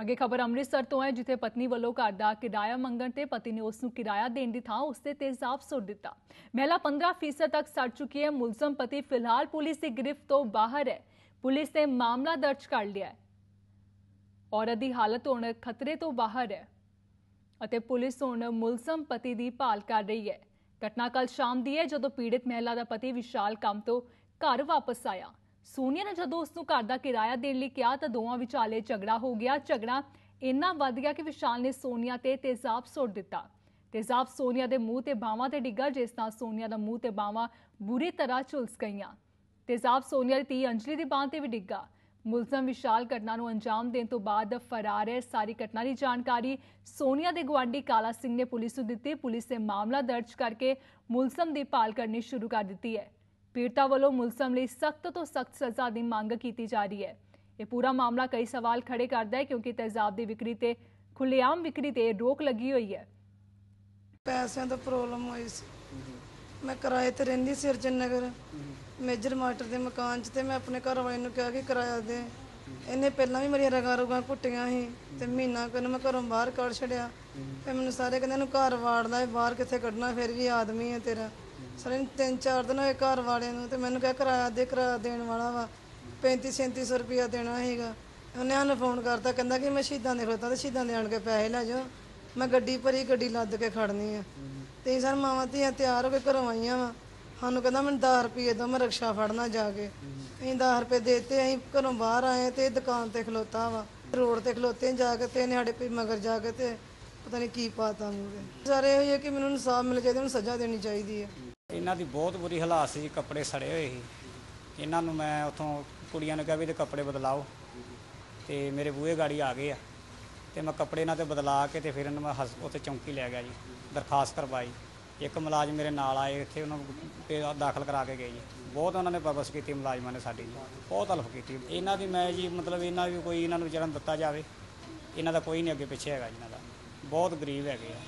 ਅੱਗੇ ਖਬਰ ਅੰਮ੍ਰਿਤਸਰ ਤੋਂ ਹੈ, ਜਿੱਥੇ ਪਤਨੀ ਵੱਲੋਂ ਘਰ ਦਾ ਕਿਰਾਇਆ ਮੰਗਣ ਤੇ ਪਤੀ ਨੇ ਉਸ ਨੂੰ ਕਿਰਾਇਆ ਦੇਣ ਦੀ ਥਾਂ ਉਸ ਤੇ ਤੇਜ਼ਾਬ ਸੁੱਟ ਦਿੱਤਾ। ਮਹਿਲਾ 15% ਤੱਕ ਸੜ ਚੁੱਕੀ ਹੈ। ਮੁਲਜ਼ਮ ਪਤੀ ਫਿਲਹਾਲ ਪੁਲਿਸ ਦੀ ਗ੍ਰਿਫਤ ਤੋਂ ਬਾਹਰ ਹੈ। ਪੁਲਿਸ ਨੇ ਮਾਮਲਾ ਦਰਜ ਕਰ ਲਿਆ ਹੈ। ਔਰਤ ਦੀ ਹਾਲਤ ਹੁਣ ਖਤਰੇ ਤੋਂ ਬਾਹਰ ਹੈ ਅਤੇ ਪੁਲਿਸ ਹੁਣ ਮੁਲਜ਼ਮ ਪਤੀ ਦੀ ਭਾਲ ਕਰ ਰਹੀ ਹੈ। ਘਟਨਾ ਕੱਲ ਸ਼ਾਮ ਦੀ ਹੈ, ਜਦੋਂ ਪੀੜਿਤ ਮਹਿਲਾ ਦਾ ਪਤੀ ਵਿਸ਼ਾਲ ਕੰਮ ਤੋਂ ਘਰ ਵਾਪਸ ਆਇਆ। ਸੋਨੀਆ ਨੇ ਜਦੋਂ ਉਸ ਨੂੰ ਘਰ ਦਾ ਕਿਰਾਇਆ ਦੇਣ ਲਈ ਕਿਹਾ ਤਾਂ ਦੋਵਾਂ ਵਿਚਾਲੇ ਝਗੜਾ ਹੋ ਗਿਆ। ਝਗੜਾ ਇੰਨਾ ਵੱਧ ਗਿਆ ਕਿ ਵਿਸ਼ਾਲ ਨੇ ਸੋਨੀਆ ਤੇ ਤੇਜ਼ਾਬ ਸੁੱਟ ਦਿੱਤਾ। ਤੇਜ਼ਾਬ ਸੋਨੀਆ ਦੇ ਮੂੰਹ ਤੇ ਬਾਹਾਂ ਤੇ ਡਿੱਗਾ, ਜਿਸ ਨਾਲ ਸੋਨੀਆ ਦਾ ਮੂੰਹ ਤੇ ਬਾਹਾਂ ਬੁਰੀ ਤਰ੍ਹਾਂ ਝੁਲਸ ਗਈਆਂ। ਤੇਜ਼ਾਬ ਸੋਨੀਆ ਦੀ ਧੀ ਅੰਜਲੀ ਦੀ ਬਾਂਹ ਤੇ ਵੀ ਡਿੱਗਾ। ਮੁਲਜ਼ਮ ਵਿਸ਼ਾਲ ਘਟਨਾ ਨੂੰ ਅੰਜਾਮ ਦੇਣ ਤੋਂ ਬਾਅਦ ਫਰਾਰ ਹੈ। ਸਾਰੀ ਘਟਨਾ ਦੀ ਜਾਣਕਾਰੀ ਸੋਨੀਆ ਦੇ ਗਵਾਂਢੀ ਕਾਲਾ ਸਿੰਘ ਨੇ ਪੁਲਿਸ ਨੂੰ ਦਿੱਤੀ। ਪੁਲਿਸ ਨੇ ਮਾਮਲਾ ਦਰਜ ਕਰਕੇ ਮੁਲਜ਼ਮ ਦੀ ਭਾਲ ਕਰਨੀ ਸ਼ੁਰੂ ਕਰ ਦਿੱਤੀ ਹੈ। ਪੀੜਤਾ ਵੱਲੋਂ ਮੁਲਜ਼ਮ ਲਈ ਸਖਤ ਤੋਂ ਸਖਤ ਸਜ਼ਾ ਦੀ ਮੰਗ ਕੀਤੀ ਜਾ ਰਹੀ ਹੈ। ਇਹ ਪੂਰਾ ਮਾਮਲਾ ਕਈ ਸਵਾਲ ਖੜੇ ਕਰਦਾ ਹੈ ਕਿਉਂਕਿ ਤੇਜ਼ਾਬ ਦੀ ਵਿਕਰੀ ਤੇ ਖੁੱਲੇਆਮ ਵਿਕਰੀ ਤੇ ਰੋਕ ਲੱਗੀ ਹੋਈ ਹੈ। ਪੈਸਿਆਂ ਤੋਂ ਪ੍ਰੋਬਲਮ ਹੋਈ ਸੀ। ਮੈਂ ਕਿਰਾਏ ਤੇ ਰਹਿੰਦੀ ਸੀ ਅਰਜਨ ਨਗਰ ਮੇਜਰ ਮਾਸਟਰ ਦੇ ਮਕਾਨ 'ਚ ਤੇ ਮੈਂ ਆਪਣੇ ਘਰ ਵਾਲੇ ਨੂੰ ਕਿਹਾ ਕਿ ਕਿਰਾਇਆ ਦੇ। ਇਹਨੇ ਪਹਿਲਾਂ ਵੀ ਮੇਰੀਆਂ ਰਗਾਂ ਰੁਗਾਂ ਕੁੱਟੀਆਂ ਸੀ ਤੇ ਮਹੀਨਾ ਕੁ ਨੂੰ ਮੈਂ ਘਰੋਂ ਬਾਹਰ ਕੱਢ ਛੜਿਆ ਤੇ ਮੈਨੂੰ ਸਾਰੇ ਕਹਿੰਦੇ ਇਹਨੂੰ ਘਰ ਵਾੜਦਾ ਬਾਹਰ ਕਿੱਥੇ ਕੱਢਣਾ, ਫਿਰ ਵੀ ਆਦਮੀ ਹੈ ਤੇਰਾ। ਸਰ ਨੂੰ ਤਿੰਨ ਚਾਰ ਦਿਨ ਹੋਏ ਘਰ ਵਾਲੇ ਨੂੰ ਤੇ ਮੈਨੂੰ ਕਿਹਾ ਕਿਰਾਇਆ ਦੇ, ਕਿਰਾਇਆ ਦੇਣ ਵਾਲਾ ਵਾ। 35 3700 ਰੁਪਇਆ ਦੇਣਾ ਸੀਗਾ। ਉਹਨੇ ਸਾਨੂੰ ਫੋਨ ਕਰਤਾ, ਕਹਿੰਦਾ ਕਿ ਮੈਂ ਸ਼ਹੀਦਾਂ ਦੇ ਖਲੋਤਾ, ਤੇ ਸ਼ਹੀਦਾਂ ਦੇ ਆਣ ਕੇ ਪੈਸੇ ਲੈ ਜਾਓ। ਮੈਂ ਗੱਡੀ ਭਰੀ, ਗੱਡੀ ਲੱਦ ਕੇ ਖੜਨੀ ਆ। ਤੇ ਸਰ ਮਾਵਾਂ ਧੀਆਂ ਤਿਆਰ ਹੋ ਕੇ ਘਰੋਂ ਆਈਆਂ ਵਾ। ਸਾਨੂੰ ਕਹਿੰਦਾ ਮੈਨੂੰ 10 ਰੁਪਏ ਦੋ ਮੈਂ ਰਿਕਸ਼ਾ ਫੜਨਾ ਜਾ ਕੇ। ਅਸੀਂ 10 ਰੁਪਏ ਦੇਤੇ, ਅਸੀਂ ਘਰੋਂ ਬਾਹਰ ਆਏ ਤੇ ਦੁਕਾਨ ਤੇ ਖਲੋਤਾ ਵਾ। ਰੋਡ ਤੇ ਖਲੋਤੇ ਜਾ ਕੇ ਤੇ ਇਹਨੇ ਸਾਡੇ ਪੇ ਮਗਰ ਜਾ ਕੇ ਤੇ ਪਤਾ ਨਹੀਂ ਕੀ ਪਾਤਾ ਮੂਰੇ ਸਾਰੇ ਇਹ ਹੈ ਕਿ ਮੈਨੂੰ ਇਨਸਾਫ ਮਿਲ ਚਾਹੀਦਾ ਮੈਨੂੰ ਸਜ਼ਾ ਦੇਣੀ ਚਾਹੀਦੀ ਹੈ ਇਹਨਾਂ ਦੀ ਬਹੁਤ ਬੁਰੀ ਹਾਲਾਤ ਸੀ ਕੱਪੜੇ ਸੜੇ ਹੋਏ ਸੀ। ਇਹਨਾਂ ਨੂੰ ਮੈਂ ਉਥੋਂ ਕੁੜੀਆਂ ਨੂੰ ਕਿਹਾ ਵੀ ਇਹਦੇ ਕੱਪੜੇ ਬਦਲਾਓ। ਤੇ ਮੇਰੇ ਬੂਹੇ ਗਾੜੀ ਆ ਗਏ ਆ। ਤੇ ਮੈਂ ਕੱਪੜੇ ਇਹਨਾਂ ਤੇ ਬਦਲਾ ਕੇ ਤੇ ਫਿਰ ਇਹਨਾਂ ਮੈਂ ਹਸ- ਉੱਥੇ ਚੌਂਕੀ ਲੈ ਗਿਆ ਜੀ, ਦਰਖਾਸਤ ਕਰਵਾਈ। ਇੱਕ ਮੁਲਾਜ਼ਮ ਮੇਰੇ ਨਾਲ ਆਏ, ਇੱਥੇ ਉਹਨਾਂ ਨੂੰ ਤੇ ਦਾਖਲ ਕਰਾ ਕੇ ਗਏ ਜੀ। ਬਹੁਤ ਉਹਨਾਂ ਨੇ ਬਬਸ ਕੀਤੀ, ਮੁਲਾਜ਼ਮਾਂ ਨੇ ਸਾਡੀ ਜੀ। ਬਹੁਤ ਹੈਲਪ ਕੀਤੀ। ਇਹਨਾਂ ਦੀ ਮੈਂ ਜੀ, ਮਤਲਬ ਇਹਨਾਂ ਵੀ ਕੋਈ ਇਹਨਾਂ ਨੂੰ ਵਿਚਾਰਨ ਦਿੱਤਾ ਜਾਵੇ, ਇਹਨਾਂ ਦਾ ਕੋਈ ਨਹੀਂ ਅੱਗੇ ਪਿੱਛੇ ਹੈਗਾ ਜੀ ਇਹਨਾਂ ਦਾ। ਬਹੁਤ ਗਰੀਬ ਹੈਗੇ ਆ।